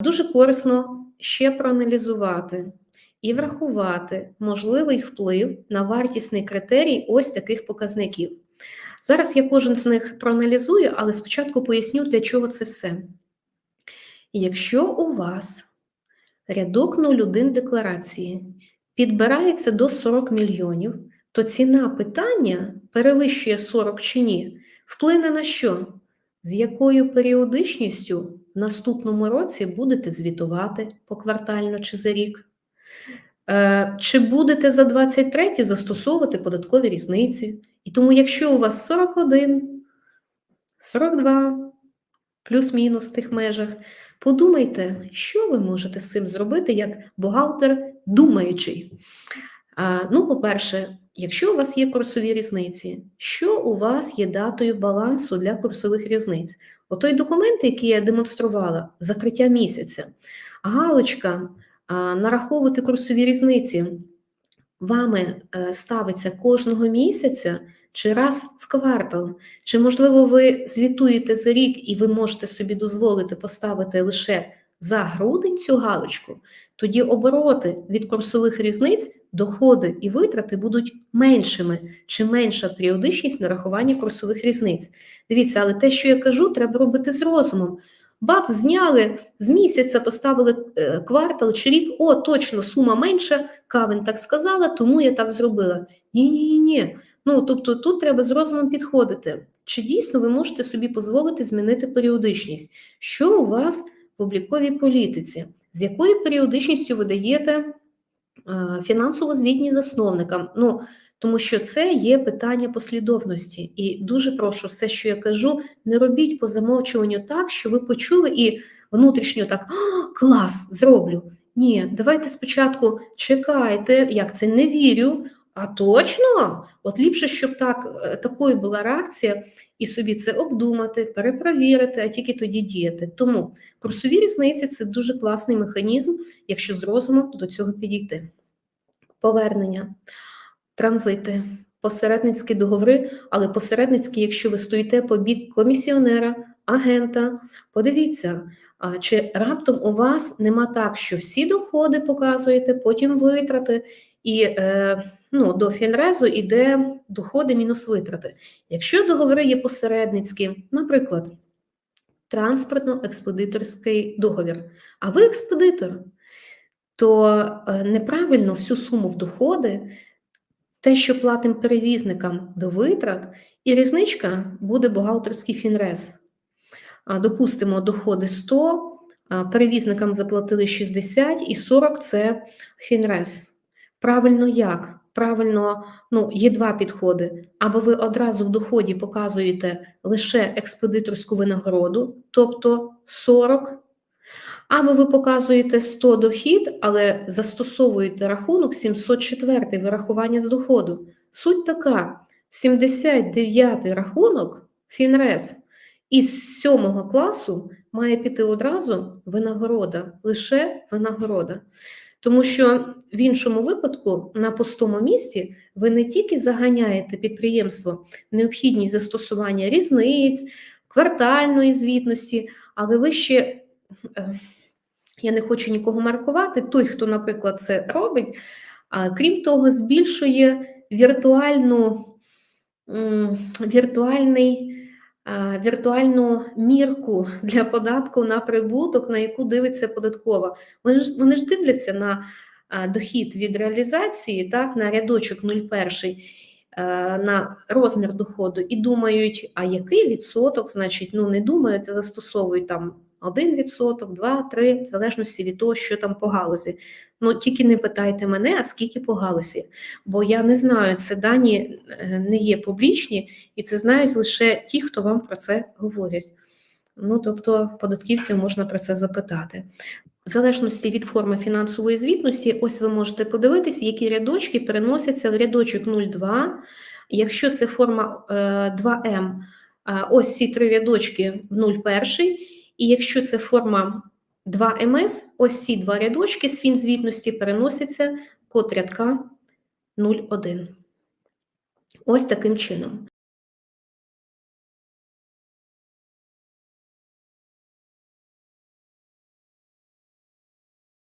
Дуже корисно ще проаналізувати і врахувати можливий вплив на вартісний критерій ось таких показників. Зараз я кожен з них проаналізую, але спочатку поясню, для чого це все. Якщо у вас рядок 01 декларації підбирається до 40 мільйонів, то ціна питання перевищує 40 чи ні, вплине на що? З якою періодичністю в наступному році будете звітувати поквартально чи за рік? Е, Чи будете за 23 застосовувати податкові різниці? І тому, якщо у вас 41, 42, плюс-мінус в тих межах, подумайте, що ви можете з цим зробити як бухгалтер думаючий. Ну, по-перше, якщо у вас є курсові різниці, що у вас є датою балансу для курсових різниць? Отой документ, який я демонструвала, закриття місяця, галочка, нараховувати курсові різниці, вами е, ставиться кожного місяця чи раз в квартал, чи, можливо, ви звітуєте за рік і ви можете собі дозволити поставити лише за грудень цю галочку, тоді обороти від курсових різниць, доходи і витрати будуть меншими, чи менша періодичність нарахування курсових різниць. Дивіться, але те, що я кажу, треба робити з розумом. Бац, зняли з місяця, поставили е, квартал чи рік, о, точно, сума менша, Кавен так сказала, тому я так зробила. Ні-ні. ні Ну, тобто тут треба з розумом підходити. Чи дійсно ви можете собі дозволити змінити періодичність? Що у вас в обліковій політиці? З якою періодичністю ви даєте е, фінансово звітність засновникам? Ну, тому що це є питання послідовності. І дуже прошу все, що я кажу, не робіть по замовчуванню так, що ви почули і внутрішньо так клас, зроблю. Ні, давайте спочатку чекайте, як це не вірю. А точно, от ліпше, щоб так, е, такою була реакція, і собі це обдумати, перепровірити, а тільки тоді діяти. Тому курсові різниці це дуже класний механізм, якщо з розумом до цього підійти. Повернення, транзити, посередницькі договори, але посередницькі, якщо ви стоїте по бік комісіонера, агента, подивіться. А чи раптом у вас нема так, що всі доходи показуєте, потім витрати, і е, ну, до фінрезу йде доходи мінус витрати. Якщо договори є посередницькі, наприклад, транспортно-експедиторський договір, а ви експедитор, то е, неправильно всю суму в доходи, те, що платимо перевізникам до витрат, і різничка буде бухгалтерський фінрез. Допустимо, доходи 100, перевізникам заплатили 60 і 40 це фінрез. Правильно як? Правильно, ну, є два підходи. Або ви одразу в доході показуєте лише експедиторську винагороду, тобто 40, або ви показуєте 100 дохід, але застосовуєте рахунок 704 вирахування з доходу. Суть така: 79 рахунок фінрез із 7 класу має піти одразу винагорода, лише винагорода. Тому що в іншому випадку на пустому місці ви не тільки заганяєте підприємство необхідність застосування різниць, квартальної звітності, але ви ще, е, я не хочу нікого маркувати, той, хто, наприклад, це робить, крім того, збільшує віртуальну, віртуальний віртуальну мірку для податку на прибуток, на яку дивиться податкова. Вони ж вони ж дивляться на дохід від реалізації, так, на рядочок 01, на розмір доходу, і думають, а який відсоток, значить, ну не думають, а застосовують там 1%, 2, 3, в залежності від того, що там по галузі. Ну тільки не питайте мене, а скільки по галузі, бо я не знаю, це дані е, не є публічні, і це знають лише ті, хто вам про це говорять. Ну, тобто, податківців можна про це запитати. В залежності від форми фінансової звітності, ось ви можете подивитись, які рядочки переносяться в рядочок 02. Якщо це форма 2М, е, ось ці три рядочки в 01, і якщо це форма 2МС, ось ці два рядочки з фінзвітності переносяться код рядка 01. Ось таким чином.